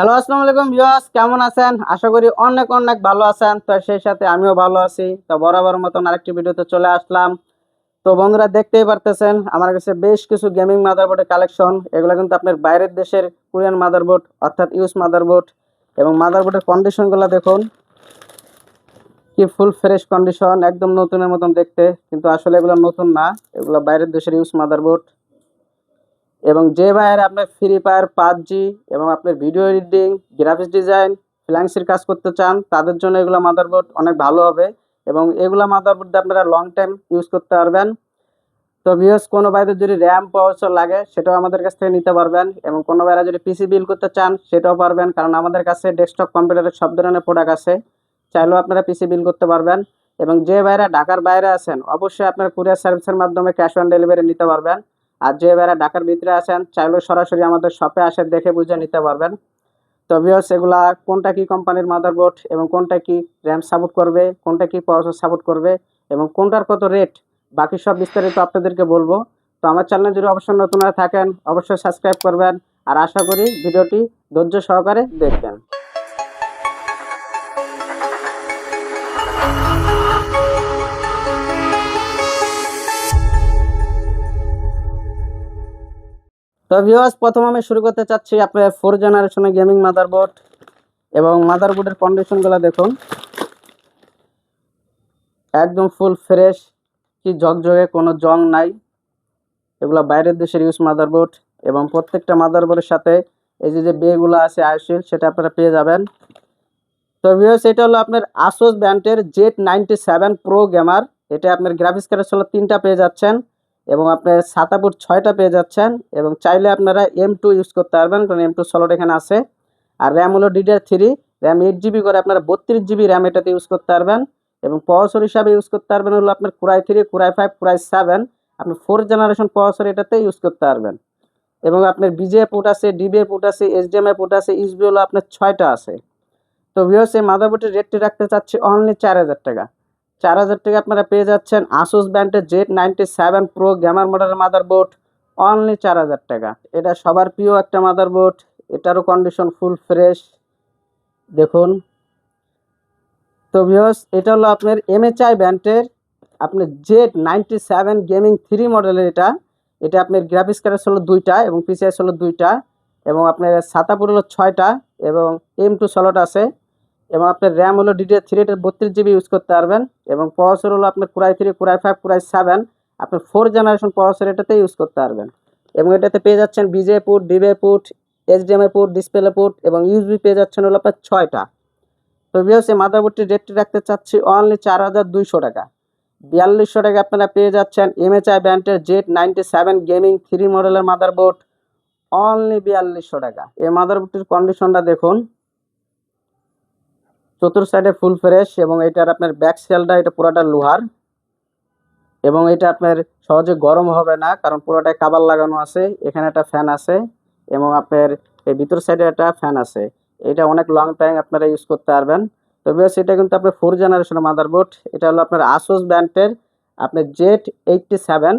Hello, আসসালামু আলাইকুম viewers, কেমন আছেন? আশা করি অনেক অনেক ভালো আছেন। তো সেই সাথে আমিও ভালো আছি। তো বরাবর মতন আরেকটি ভিডিওতে চলে আসলাম। তো বন্ধুরা, দেখতেই পারতেছেন, আমার কাছে বেশ কিছু গেমিং মাদারবোর্ডের কালেকশন এগুলো কিন্তু আপনার বাইরের দেশের কোরিয়ান মাদারবোর্ড অর্থাৎ ইউজ মাদারবোর্ড এবং মাদারবোর্ডের কন্ডিশনগুলো দেখুন। কি ফুল ফ্রেশ কন্ডিশন একদম নতুনের মতন দেখতে। কিন্তু আসলে এগুলো নতুন না, এগুলো বাইরের দেশের ইউজ মাদারবোর্ড এবং যে ভাইয়ের আপনার ফ্রি ফায়ার পাবজি এবং আপনার ভিডিও এডিটিং গ্রাফিক্স ডিজাইন ফ্ল্যান্সির কাজ করতে চান, তাদের জন্য এগুলো মাদারবোর্ড অনেক ভালো হবে এবং এগুলো মাদারবোর্ড আপনারা লং টাইম ইউজ করতে পারবেন। তো ভিউস কোনো ভাইদের যদি র্যাম প্রসেসর লাগে, সেটাও আমাদের কাছ থেকে নিতে পারবেন এবং কোনো ভাইরা যদি পিসি বিল করতে চান, সেটাও পারবেন কারণ আমাদের কাছে ডেস্কটপ কম্পিউটারের সব ধরনের প্রোডাক্ট আছে। চাইলেও আপনারা পিসি বিল করতে পারবেন এবং যে ভাইরা ঢাকার বাইরে আছেন, অবশ্যই আপনার কুরিয়ার সার্ভিসের মাধ্যমে ক্যাশ অন ডেলিভারি নিতে পারবেন। আর যে ভাইরা ঢাকার ভিতরে আসেন চাইলেও সরাসরি আমাদের শপে আসে, দেখে বুঝে নিতে পারবেন। তো ভিউস এগুলা কোনটা কি কোম্পানির মাদারবোর্ড এবং কোনটা কি র্যাম সাপোর্ট করবে, কোনটা কি প্রসেসর সাপোর্ট করবে এবং কোনটার কত রেট বাকি সব বিস্তারিত আপনাদেরকে বলব। তো আমার চ্যানেল যদি অবশ্যই নতুন হয়ে থাকেন, অবশ্যই সাবস্ক্রাইব করবেন। আর আশা করি ভিডিওটি ধৈর্য সহকারে দেখবেন। তো ভিউয়ার্স প্রথম আমি শুরু করতে চাচ্ছি আপনার ফোর জেনারেশনের গেমিং মাদারবোর্ড এবং মাদারবোর্ডের কন্ডিশনগুলো দেখুন। একদম ফুল ফ্রেশ কি ঝকঝকে, কোনো জং নাই। এগুলো বাইরের দেশের ইউজ মাদারবোর্ড এবং প্রত্যেকটা মাদারবোর্ডের সাথে এই যে যে বেগুলো আছে আইসিল সেটা আপনারা পেয়ে যাবেন। তো ভিউয়ার্স এটা হলো আপনার আসোস ব্যান্ডের Z ninety seven pro gamer এটা আপনার গ্রাফিক্স কার্ডের হলো তিনটা পেয়ে যাচ্ছেন। এবং আপনার সাতাপুর ছয়টা পেয়ে যাচ্ছেন এবং চাইলে আপনারা এম টু ইউজ করতে পারবেন, কারণ এম টু সলট এখানে আছে। আর র্যাম হলো DDR three RAM eight GB করে আপনারা বত্রিশ জিবি র্যাম এটাতে ইউজ করতে পারবেন এবং প্রসেসর হিসাবে ইউজ করতে পারবেন হলো আপনার core i three core i five core i seven আপনি ফোর জেনারেশন প্রসেসর এটাতে ইউজ করতে পারবেন। এবং আপনার বিজে পোর্ট আছে ডিবিএ পোর্ট আছে এইচডিএমআই পোর্ট আছে ইউসবি হলো আপনার ছয়টা আছে। তো ভিওস এই মাদারবোর্ডের রেটটি রাখতে চাচ্ছি অনলি চার হাজার টাকা। চার হাজার টাকা আপনারা পেয়ে যাচ্ছেন আসুস ব্র্যান্ডের Z ninety seven pro gamer মডেলের মাদারবোর্ড অনলি চার হাজার টাকা। এটা সবার প্রিয় একটা মাদারবোর্ড এটারও কন্ডিশন ফুল ফ্রেশ দেখুন। তো ভিওস এটা হলো আপনার এমএচআই ব্র্যান্ডের আপনার Z ninety seven gaming three মডেলের এটা। এটা আপনার গ্রাফিক্স কার্ডের হলো দুইটা এবং পিসিএস হলো দুইটা এবং আপনার সাতাপুর হলো ছয়টা এবং এম টু সলট আছে। এবং আপনার র্যাম হলো ডিডিআর থ্রি এটার বত্রিশ জিবি ইউজ করতে পারবেন এবং প্রসেসর হলো আপনার core i three core i five core i seven আপনার ফোর জেনারেশন প্রসেসর এটাতে ইউজ করতে পারবেন। এবং এটাতে পেয়ে যাচ্ছেন VGA port DVI port HDMI port display port এবং ইউজবি পেয়ে যাচ্ছেন হলো আপনার ছয়টা। তো বিহস এই মাদারবোর্ডটির রেটটি রাখতে চাচ্ছি অনলি চার হাজার দুইশো টাকা। বিয়াল্লিশশো টাকা আপনারা পেয়ে যাচ্ছেন এমএচআই ব্র্যান্ডের Z ninety seven gaming three মডেলের মাদারবোর্ড অনলি বিয়াল্লিশশো টাকা। এই মাদারবোর্ডটির কন্ডিশনটা দেখুন। চতুর সাইডে ফুল ফ্রেশ এবং এটার আপনার ব্যাক সেলটা এটা পুরোটা লোহার। এবং এটা আপনার সহজে গরম হবে না, কারণ পুরোটাই কাবার লাগানো আছে, এখানে একটা ফ্যান আছে, এবং আপনার এই ভিতর সাইডে একটা ফ্যান আছে। এটা অনেক লং টাইম আপনারা ইউজ করতে পারবেন। তবে সেটা কিন্তু আপনার ফোর জেনারেশনের মাদারবোর্ড এটা হলো আপনার আসোস ব্র্যান্ডের আপনার জেট এইটটি সেভেন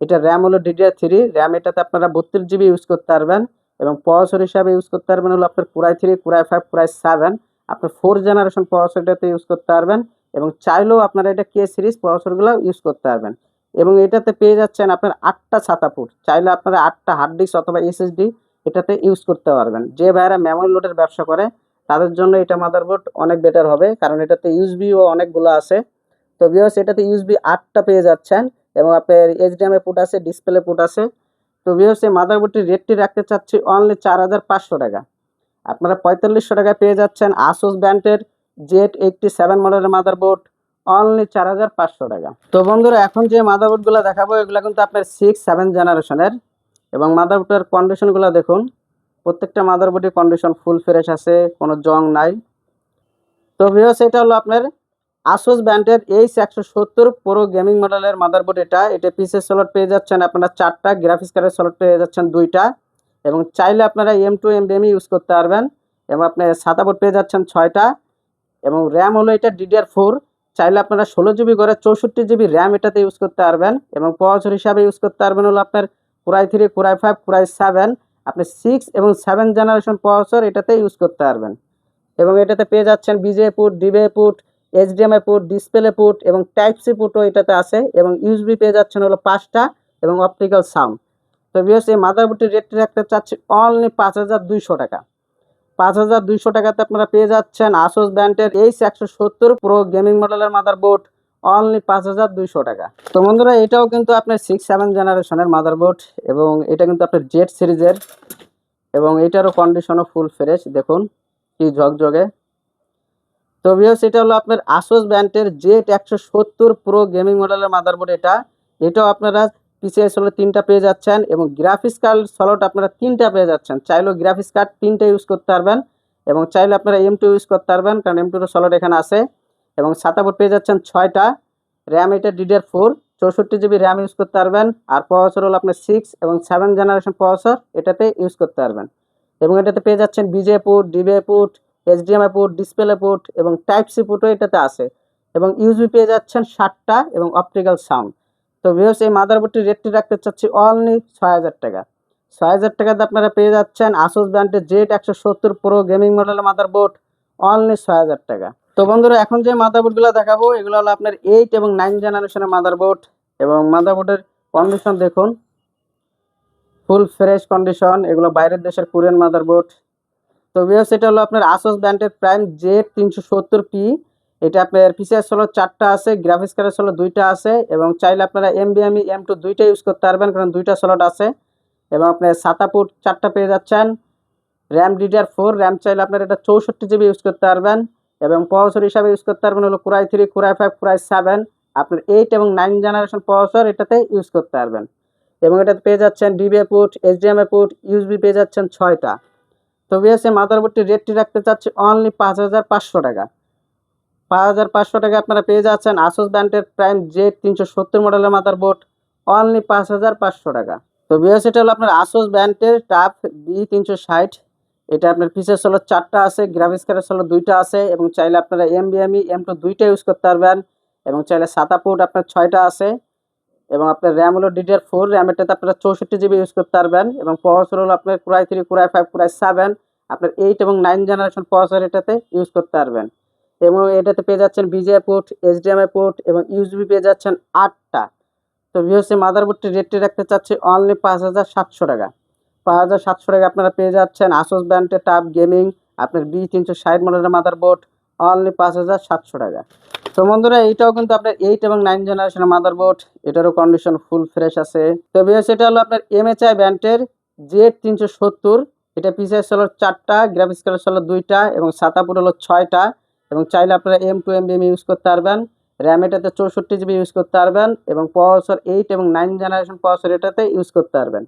এটা র্যাম হলো ডিডিআর থ্রি র্যাম এটাতে আপনারা বত্রিশ জিবি ইউজ করতে পারবেন এবং প্রসেসর হিসাবে ইউজ করতে পারবেন হলো আপনার core i three core i five core i seven আপনি ফোর জেনারেশন প্রসেসরটাতে ইউজ করতে পারবেন এবং চাইলেও আপনারা এটা কে সিরিজ প্রসেসরগুলো ইউজ করতে পারবেন। এবং এটাতে পেয়ে যাচ্ছেন আপনার আটটা ছাতা ছাতাপুর চাইলে আপনারা আটটা হার্ড ডিস্ক অথবা এসএসডি এটাতে ইউজ করতে পারবেন। যে ভাইয়েরা মেমোরি লোডের ব্যবসা করে, তাদের জন্য এটা মাদারবোর্ড অনেক বেটার হবে, কারণ এটাতে ইউএসবিও অনেকগুলো আছে। তো বিয়স এটাতে ইউএসবি আটটা পেয়ে যাচ্ছেন এবং আপনার এইচডিএমআই পুট আছে ডিসপ্লে পুট আছে। তো বিয়স এই মাদারবোর্ডটির রেটটি রাখতে চাচ্ছি অনলি চার হাজার পাঁচশো টাকা। আপনারা পঁয়তাল্লিশশো টাকায় পেয়ে যাচ্ছেন আসুস ব্র্যান্ডের জেট এইটটি সেভেন মডেলের মাদারবোর্ড অনলি চার হাজার পাঁচশো টাকা। তো বন্ধুরা, এখন যে মাদারবোর্ডগুলো দেখাবো, এগুলো কিন্তু আপনার সিক্স সেভেন জেনারেশনের এবং মাদারবোর্ডের কন্ডিশনগুলো দেখুন, প্রত্যেকটা মাদার মাদারবোর্ডের কন্ডিশন ফুল ফ্রেশ আছে, কোনো জং নাই। তো ভিওস এটা হলো আপনার আসুস ব্র্যান্ডের এইচ একশো সত্তর পুরো গেমিং মডেলের মাদারবোর্ড এটা। এটা পিসের স্লট পেয়ে যাচ্ছেন আপনারা চারটা গ্রাফিক্স কার্ডের স্লট পেয়ে যাচ্ছেন দুইটা। এবং চাইলে আপনারা M two M NVMe use করতে পারবেন এবং আপনি সাদা বোর্ড পেয়ে যাচ্ছেন ছয়টা এবং র্যাম হলো এটা ডিডিআর ফোর চাইলে আপনারা ষোলো জিবি করে চৌষট্টি জিবি র্যাম এটাতে ইউজ করতে পারবেন এবং প্রসেসর হিসাবে ইউজ করতে পারবেন হলো আপনার core i three core i five core i seven আপনি সিক্স এবং সেভেন জেনারেশন প্রসেসর এটাতে ইউজ করতে পারবেন। এবং এটাতে পেয়ে যাচ্ছেন VGA port DVI port HDMI port display port এবং টাইপ সি পুটও এটাতে আছে এবং ইউএসবি পেয়ে যাচ্ছেন হলো পাঁচটা এবং অপটিক্যাল সাউন্ড তো বিয়স এই মাদারবোর্ডটির রেটটি রাখতে চাচ্ছি অনলি পাঁচ হাজার দুইশো টাকা। পাঁচ হাজার দুইশো টাকাতে আপনারা পেয়ে যাচ্ছেন আসোস ব্র্যান্ডের এইচ একশো সত্তর প্রো গেমিং মডেলের মাদারবোর্ড অনলি পাঁচ হাজার দুইশো টাকা। তো বন্ধুরা, এটাও কিন্তু আপনার সিক্স সেভেন জেনারেশনের মাদারবোর্ড এবং এটা কিন্তু আপনার জেড সিরিজের এবং এটারও কন্ডিশনও ফুল ফ্রেশ দেখুন কি ঝকঝকে। তো ভিউস এটা হলো আপনার আসোস ব্র্যান্ডের জেড একশো সত্তর প্রো গেমিং মডেলের মাদারবোর্ড এটা। এটাও আপনারা পিসিএস হলো তিনটা পেয়ে যাচ্ছেন এবং গ্রাফিক্স কার্ড সলট আপনারা তিনটা পেয়ে যাচ্ছেন। চাইলেও গ্রাফিক্স কার্ড তিনটা ইউজ করতে পারবেন এবং চাইলে আপনারা এম টু ইউজ করতে পারবেন কারণ এম টুর সলট এখানে আছে এবং সাতাবোর্ড পেয়ে যাচ্ছেন ছয়টা। র্যাম এটা ডিডিআর ফোর চৌষট্টি জিবি র্যাম ইউজ করতে পারবেন আর প্রসেসর হলো আপনার সিক্স এবং সেভেন জেনারেশন প্রসেসর এটাতে ইউজ করতে পারবেন। এবং এটাতে পেয়ে যাচ্ছেন VGA port DVI port HDMI port display port এবং টাইপ সি পুটও এটাতে আছে। এবং ইউজবি পেয়ে যাচ্ছেন ষাটটা এবং অপটিক্যাল সাউন্ড তো ভিউস এই মাদারবোর্ডটির রেটটি রাখতে চাচ্ছি অনলি ছয় হাজার টাকা। ছয় হাজার টাকাতে আপনারা পেয়ে যাচ্ছেন আসুস ব্র্যান্ডের জেড একশো সত্তর প্রো গেমিং মডেলের মাদারবোর্ড অনলি ছয় হাজার টাকা। তো বন্ধুরা, এখন যে মাদারবোর্ডগুলো দেখাবো, এগুলো হলো আপনার এইট এবং নাইন জেনারেশনের মাদারবোর্ড এবং মাদারবোর্ডের কন্ডিশন দেখুন। ফুল ফ্রেশ কন্ডিশন এগুলো বাইরের দেশের কোরিয়ান মাদারবোর্ড তো ভিউস এটা হলো আপনার আসোস ব্র্যান্ডের প্রাইম জেড তিনশো সত্তর পি এটা আপনার পিসিএস হলো চারটা আছে গ্রাফিক্স কার্ড হলো দুইটা আছে এবং চাইলে আপনারা এম এমবিএমই এম টু দুইটা ইউজ করতে পারবেন কারণ দুইটা স্লট আছে এবং আপনার সাতাপুট চারটা পেয়ে যাচ্ছেন। র্যাম ডিডিআর ফোর র্যাম চাইলে আপনার এটা চৌষট্টি জিবি ইউজ করতে পারবেন এবং প্রসেসর হিসাবে ইউজ করতে পারবেন হলো core i three core i five core i seven আপনার এইট এবং নাইন জেনারেশন প্রসেসর এটাতে ইউজ করতে পারবেন। এবং এটাতে পেয়ে যাচ্ছেন DVI port HDMI port USB পেয়ে যাচ্ছেন ছয়টা। তো বিএসএ মাদারবোর্ডটির রেটটি রাখতে চাচ্ছি অনলি পাঁচ হাজার পাঁচশো টাকা। পাঁচ হাজার পাঁচশো টাকা আপনারা পেয়ে যাচ্ছেন আসুস ব্র্যান্ডের প্রাইম জে তিনশো সত্তর মডেলের মাদারবোর্ড অনলি পাঁচ হাজার পাঁচশো টাকা। তো বিএস এটা হলো আপনার আসুস ব্র্যান্ডের টাপ বি তিনশো ষাট। এটা আপনার পিসেস হলো চারটা আছে গ্রাফিক্স কার্ডের হলো দুইটা আছে, এবং চাইলে আপনারা এম বিএমই এম টু দুইটা ইউজ করতে পারবেন, এবং চাইলে সাতা পোর্ট আপনার ছয়টা আছে, এবং আপনার র্যাম হলো ডিডিআর ফোর র্যামেরটাতে আপনারা চৌষট্টি জিবি ইউজ করতে পারবেন, এবং প্রসেসর হলো আপনার core i three core i five core i seven আপনার এইট এবং নাইন জেনারেশন প্রসেসর এটাতে ইউজ করতে পারবেন। এবং এটাতে পেয়ে যাচ্ছেন বিজিআই পোর্ট, এইচডিএমআই পোর্ট এবং ইউএসবি পেয়ে যাচ্ছেন আটটা। তো ভিওসি মাদারবোর্ডটির রেটটি রাখতে চাচ্ছি অনলি পাঁচ হাজার সাতশো টাকা। পাঁচ হাজার সাতশো টাকা আপনারা পেয়ে যাচ্ছেন আসোস ব্র্যান্ডের টাপ গেমিং আপনার বি তিনশো ষাট মডেলের মাদারবোর্ড অনলি পাঁচ হাজার সাতশো টাকা। তো বন্ধুরা, এইটাও কিন্তু আপনার এইট এবং নাইন জেনারেশনের মাদারবোর্ড এটারও কন্ডিশন ফুল ফ্রেশ আছে। তো বিএস এটা হলো আপনার এমএচআই ব্র্যান্ডের জেড তিনশো সত্তর। এটা পিসেস হলো চারটা গ্রাফিক্স কার্ড হলো দুইটা এবং সাতাপুর হলো ছয়টা। এবং চাইলে আপনারা M two M NVMe use করতে পারবেন। র্যাম এটাতে চৌষট্টি জিবি ইউজ করতে পারবেন এবং প্রসেসর এইট এবং নাইন জেনারেশন প্রসেসর এটাতে ইউজ করতে পারবেন।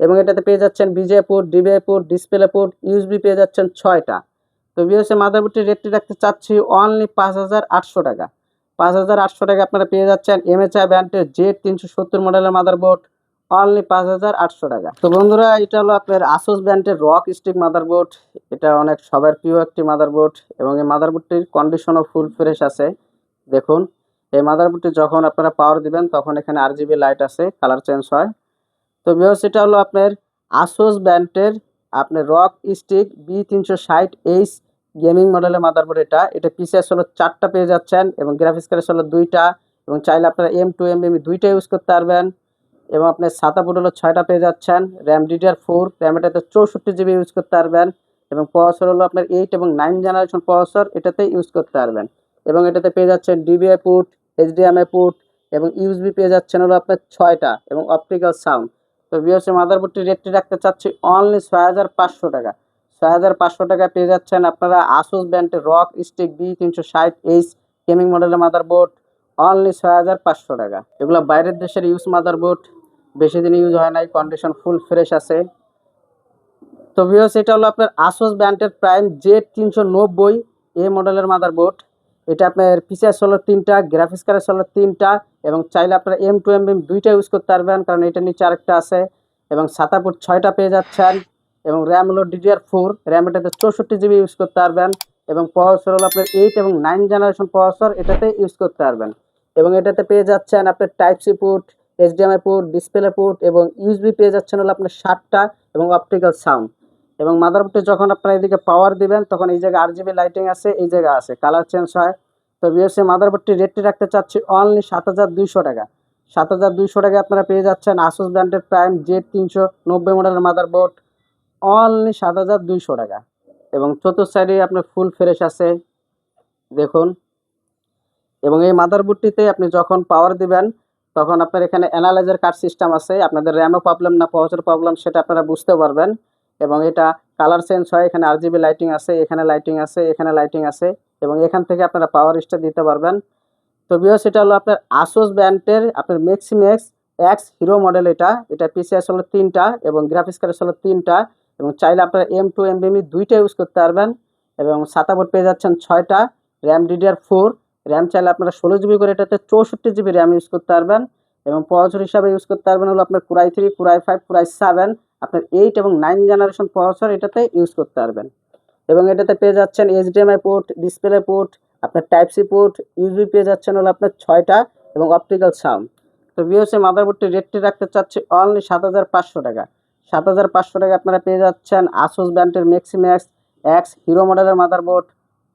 এবং এটাতে পেয়ে যাচ্ছেন VGA port DVI port display port USB পেয়ে যাচ্ছেন ছয়টা। তো বিএসএ মাদারবোর্ডটির রেটটি রাখতে চাচ্ছি অনলি পাঁচ হাজার আটশো টাকা। পাঁচ হাজার আটশো টাকা আপনারা পেয়ে যাচ্ছেন এমএচআই ব্র্যান্ডের জেড তিনশো সত্তর মডেলের মাদারবোর্ড। অনলি পাঁচ হাজার আটশো টাকা। তো বন্ধুরা, এটা হলো আপনার আসোস ব্র্যান্ডের রক স্টিক মাদারবোর্ড এটা অনেক সবার প্রিয় একটি মাদারবোর্ড এবং এই মাদারবোর্ডটির কন্ডিশনও ফুল ফ্রেশ আছে। দেখুন, এই মাদারবোর্ডটি যখন আপনারা পাওয়ার দিবেন, তখন এখানে আর জিবি লাইট আছে কালার চেঞ্জ হয়। তো বিহস এটা হলো আপনার আসোস ব্র্যান্ডের আপনার রক স্টিক বি তিনশো ষাট এইচ গেমিং মডেলের মাদারবোর্ড এটা। এটা পিসিএস হলো চারটা পেয়ে যাচ্ছেন এবং গ্রাফিক্স কার্ড হলো দুইটা এবং চাইলে আপনারা এম টু এম এম দুইটা ইউজ করতে পারবেন। এবং আপনার সাতা ফুট হলো ছয়টা পেয়ে যাচ্ছেন। র্যাম ডিডিআর ফোর র্যাম এটাতে চৌষট্টি জিবি ইউজ করতে পারবেন এবং প্রসেসর হলো আপনার এইট এবং নাইন জেনারেশন প্রসেসর এটাতে ইউজ করতে পারবেন। এবং এটাতে পেয়ে যাচ্ছেন ডিবিআই পুট এইচডিএমআই পুট এবং ইউএসবি পেয়ে যাচ্ছেন হলো আপনার ছয়টা এবং অপটিক্যাল সাউন্ড তো বিএসসি মাদারবোর্ডটির রেটটি রাখতে চাচ্ছি অনলি ছয় হাজার পাঁচশো টাকা। ছয় হাজার পাঁচশো টাকা পেয়ে যাচ্ছেন আপনারা আসুস ব্র্যান্ডের রক স্টিক বি তিনশো ষাট এইচ গেমিং মডেলের মাদারবোর্ড অনলি ছয় হাজার পাঁচশো টাকা। এগুলো বাইরের দেশের ইউজ মাদারবোর্ড বেশি দিন ইউজ হয় নাই কন্ডিশন ফুল ফ্রেশ আছে। তো ভিওস এটা হলো আপনার আসোস ব্র্যান্ডের প্রাইম জেড তিনশো নব্বই এ মডেলের মাদারবোর্ড এটা আপনার পিসিএস হলো তিনটা গ্রাফিক্স কার্ডের হলো তিনটা এবং চাইলে আপনার এম টু এম দুইটা ইউজ করতে পারবেন, কারণ এটা নিচে আরেকটা আছে এবং সাতাপুর ছয়টা পেয়ে যাচ্ছেন এবং র্যাম হলো ডিডিআর ফোর র্যাম এটাতে চৌষট্টি জিবি ইউজ করতে পারবেন এবং প্রসেসর হলো আপনার এইট এবং নাইন জেনারেশন প্রসেসর এটাতে ইউজ করতে পারবেন। এবং এটাতে পেয়ে যাচ্ছেন আপনার type C port HDMI port display port এবং ইউএসবি পেয়ে যাচ্ছেন হলো আপনার ষাটটা এবং অপটিক্যাল সাউন্ড এবং মাদারবোর্ডে যখন আপনারা এদিকে পাওয়ার দিবেন, তখন এই জায়গায় আরজিবি লাইটিং আছে, এই জায়গায় আছে কালার চেঞ্জ হয়। তো বিএসসি মাদারবোর্ডটি রেটটি রাখতে চাচ্ছি অনলি সাত হাজার দুইশো টাকা। সাত হাজার দুইশো টাকা আপনারা পেয়ে যাচ্ছেন আসুস ব্র্যান্ডের প্রাইম জেড তিনশো নব্বই মডেলের মাদারবোর্ড অনলি সাত হাজার দুইশো টাকা। এবং চতুর্থ সাইডে আপনার ফুল ফ্রেশ আছে, দেখুন। এবং এই মাদারবোর্ডটিতে আপনি যখন পাওয়ার দিবেন তখন আপনার এখানে অ্যানালাইজার কার্ড সিস্টেম আছে, আপনাদের র্যামও প্রবলেম না পাওয়ার প্রবলেম সেটা আপনারা বুঝতে পারবেন। এবং এটা কালার চেঞ্জ হয়, এখানে আরজিবি লাইটিং আছে, এখানে লাইটিং আছে, এখানে লাইটিং আছে, এবং এখান থেকে আপনারা পাওয়ার স্টার দিতে পারবেন। তো বিয়স এটা হলো আপনার আসোস ব্র্যান্ডের আপনার মেক্সিমেক্স এক্স হিরো মডেল এটা। এটা পিসিএস হলো তিনটা এবং গ্রাফিক্স কার্ড হলো তিনটা। এবং চাইলে আপনারা এম টু এম বিএমই দুইটা ইউজ করতে পারবেন। এবং সাতা বোর্ড পেয়ে যাচ্ছেন ছয়টা র্যাম ডিডিআর ফোর র্যাম চাইলে আপনারা ষোলো জিবি করে এটাতে চৌষট্টি জিবি র্যাম ইউজ করতে পারবেন এবং প্রসেসর হিসাবে ইউজ করতে পারবেন হলো আপনার core i three core i five core i seven আপনার এইট এবং নাইন জেনারেশন প্রসেসর এটাতে ইউজ করতে পারবেন। এবং এটাতে পেয়ে যাচ্ছেন এইচডিএমআই পোর্ট ডিসপ্লে পোর্ট আপনার টাইপ সি পোর্ট ইউজবি পেয়ে যাচ্ছেন হলো আপনার ছয়টা এবং অপটিক্যাল সাউন্ড তো বিওসি মাদারবোর্ডটি রেটটি রাখতে চাচ্ছি অনলি সাত হাজার পাঁচশো টাকা। সাত হাজার পাঁচশো টাকা আপনারা পেয়ে যাচ্ছেন আসুস ব্র্যান্ডের ম্যাক্সিম্যাক্স এক্স হিরো মডেলের মাদারবোর্ড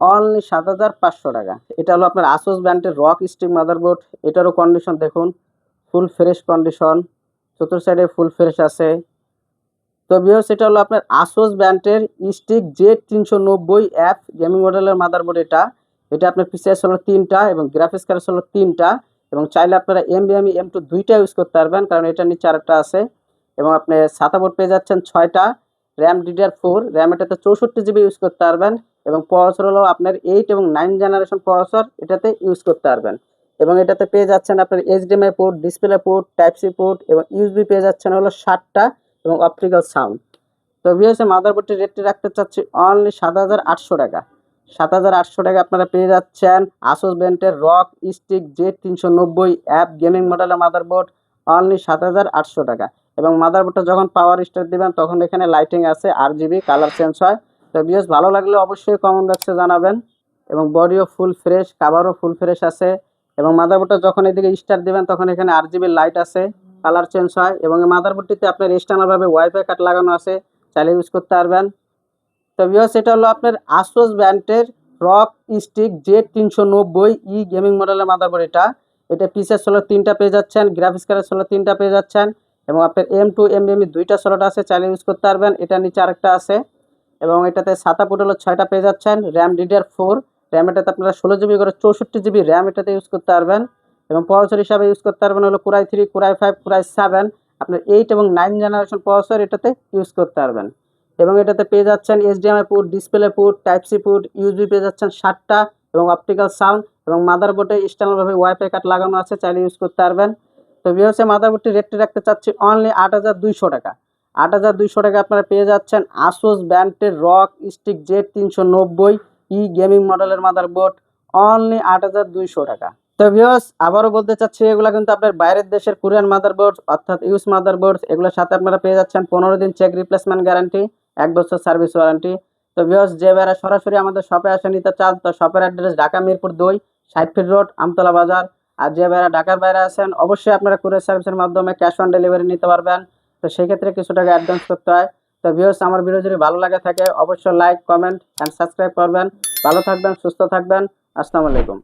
অনলি সাত হাজার পাঁচশো টাকা। এটা হলো আপনার আসুস ব্র্যান্ডের রক স্টিক মাদারবোর্ড এটারও কন্ডিশন দেখুন ফুল ফ্রেশ কন্ডিশন চতুর্থ সাইডে ফুল ফ্রেশ আছে। তো বিহস এটা হলো আপনার আসোস ব্র্যান্ডের স্টিক জে তিনশো নব্বই অ্যাপ গেমিং মডেলের মাদারবোর্ড এটা। এটা আপনার পিসিএস হলো তিনটা এবং গ্রাফিক্স কার্ড হলো তিনটা এবং চাইলে আপনারা এম বিএমই এম টু দুইটা ইউজ করতে পারবেন, কারণ এটা নিচে চারটা আছে। এবং আপনি সাতা বোর্ড পেয়ে যাচ্ছেন ছয়টা র্যাম ডিডিআর ফোর র্যাম এটাতে চৌষট্টি জিবি ইউজ করতে পারবেন। এবং প্রসেসর হলো আপনার এইট এবং নাইন জেনারেশন প্রসেসর এটাতে ইউজ করতে পারবেন। এবং এটাতে পেয়ে যাচ্ছেন আপনার HDMI port display port type C port এবং ইউএসবি পেয়ে যাচ্ছেন হলো ষাটটা এবং অপটিক্যাল সাউন্ড তো ভিওসে মাদারবোর্ডটি রেটটি রাখতে চাচ্ছি অনলি সাত হাজার আটশো টাকা। সাত হাজার আটশো টাকা আপনারা পেয়ে যাচ্ছেন আসোস ব্র্যান্ডের রক স্টিক জেড তিনশো নব্বই অ্যাপ গেমিং মডেলের মাদারবোর্ড অনলি সাত হাজার আটশো টাকা। এবং মাদারবোর্ডটা যখন পাওয়ার স্টার দিবেন, তখন এখানে লাইটিং আছে আর জিবি কালার চেঞ্জ হয়। তো বিএস ভালো লাগলে অবশ্যই কমেন্ট বক্সে জানাবেন এবং বডিও ফুল ফ্রেশ কাভারও ফুল ফ্রেশ আছে এবং মাদারবোর্ডটা যখন এদিকে স্টার দেবেন, তখন এখানে আর জিবি লাইট আছে কালার চেঞ্জ হয় এবং এই মাদারবোর্ডটিতে আপনার এক্সটার্নালভাবে ওয়াইফাই কার্ড লাগানো আছে, চাইলে ইউজ করতে পারবেন। তো বিয়স এটা হলো আপনার আসোস ব্র্যান্ডের রক স্টিক জে তিনশো নব্বই ই গেমিং মডেলের মাদারবোর্ড এটা। এটা পিসের ষোলো তিনটা পেয়ে যাচ্ছেন গ্রাফিক্স কার্ডের ষোলো তিনটা পেয়ে যাচ্ছেন এবং আপনার এম টু এম এম দুইটা ষোলোটা আছে, চাইলে ইউজ করতে পারবেন। এটা নিচে আরেকটা আছে। এবং এটাতে সাতা হলো ছয়টা পেয়ে যাচ্ছেন। র্যাম ডিডিআর ফোর র্যাম এটাতে আপনারা ষোলো জিবি করে চৌষট্টি জিবি র্যাম এটাতে ইউজ করতে পারবেন। এবং প্রসেসর হিসাবে ইউজ করতে পারবেন হলো core i three core i five core i seven আপনার এইট এবং নাইন জেনারেশন প্রসেসর এটাতে ইউজ করতে পারবেন। এবং এটাতে পেয়ে যাচ্ছেন HDMI port display port type C port USB পেয়ে যাচ্ছেন ষাটটা এবং অপটিক্যাল সাউন্ড এবং মাদারবোর্ডে এক্সটার্নালভাবে ওয়াইফাই কার্ড লাগানো আছে, চাইলে ইউজ করতে পারবেন। তো বিহসে মাদারবোর্ডটি রেটটি রাখতে চাচ্ছি অনলি আট হাজার দুইশো টাকা। আট হাজার দুইশো টাকা আপনারা পেয়ে যাচ্ছেন আসোস ব্র্যান্ডের রক স্টিক জেড তিনশো নব্বই ই গেমিং মডেলের মাদারবোর্ড অনলি আট হাজার দুইশো টাকা। তো ভিউস আবারও বলতে চাচ্ছি, এগুলো কিন্তু আপনার বাইরের দেশের কোরিয়ান মাদারবোর্ড অর্থাৎ ইউজ মাদারবোর্ড এগুলোর সাথে আপনারা পেয়ে যাচ্ছেন পনেরো দিন চেক রিপ্লেসমেন্ট গ্যারান্টি এক বছর সার্ভিস ওয়ারেন্টি তো ভিউস যে বেড়া সরাসরি আমাদের শপে আসে নিতে চান তো শপের অ্যাড্রেস ঢাকা মিরপুর দুই ষাট ফিট রোড, আমতলা বাজার। আর যে বেড়া ঢাকার বাইরে আছেন, অবশ্যই আপনারা কুরিয়ার সার্ভিসের মাধ্যমে ক্যাশ অন ডেলিভারি নিতে পারবেন। তো সেই ক্ষেত্রে কিছু টাকা অ্যাডভান্স করতে হয়। তো ভিউস আমার ভিডিও যদি ভালো লাগে থাকে, অবশ্যই লাইক কমেন্ট অ্যান্ড সাবস্ক্রাইব করবেন। ভালো থাকবেন, সুস্থ থাকবেন। আসসালামু আলাইকুম।